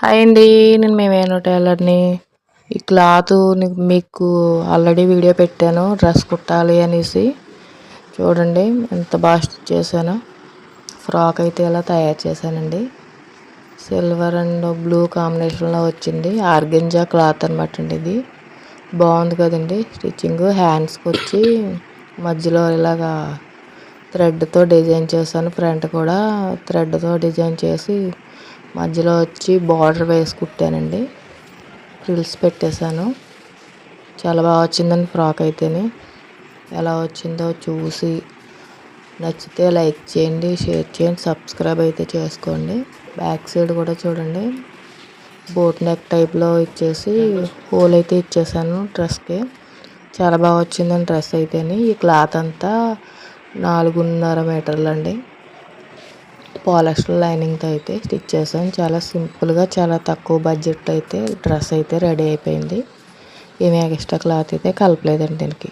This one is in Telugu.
హాయ్ అండి నేను మేమేను టైలర్ని. ఈ క్లాత్ మీకు ఆల్రెడీ వీడియో పెట్టాను డ్రెస్ కుట్టాలి అనేసి. చూడండి ఎంత బాగా స్టిచ్ చేశాను. ఫ్రాక్ అయితే ఇలా తయారు చేశానండి. సిల్వర్ అండ్ బ్లూ కాంబినేషన్లో వచ్చింది. ఆర్గెంజా క్లాత్ అనమాట అండి ఇది. బాగుంది కదండి స్టిచ్చింగ్. హ్యాండ్స్కి వచ్చి మధ్యలో ఇలాగా థ్రెడ్తో డిజైన్ చేశాను ఫ్రంట్ కూడా థ్రెడ్తో డిజైన్ చేసి మధ్యలో వచ్చి బార్డర్ వేసి కుట్టానండి. ఫ్రిల్స్ పెట్టేశాను. చాలా బాగా వచ్చిందండి ఫ్రాక్ అయితేనే. ఎలా వచ్చిందో చూసి నచ్చితే లైక్ చేయండి షేర్ చేయండి సబ్స్క్రైబ్ అయితే చేసుకోండి. బ్యాక్ సైడ్ కూడా చూడండి. బోట్ నెక్ టైప్లో ఇచ్చేసి హోల్ అయితే ఇచ్చేసాను డ్రెస్కి. చాలా బాగా వచ్చిందండి డ్రెస్ అయితేనే. ఈ క్లాత్ అంతా నాలుగున్నర మీటర్లు అండి పాలిస్టర్ లైనింగ్తో అయితే స్టిచ్ చేశాను చాలా సింపుల్గా చాలా తక్కువ బడ్జెట్లో అయితే డ్రెస్ అయితే రెడీ అయిపోయింది. ఏమి ఎక్స్ట్రా క్లాత్ అయితే కలపలేదండి దీనికి.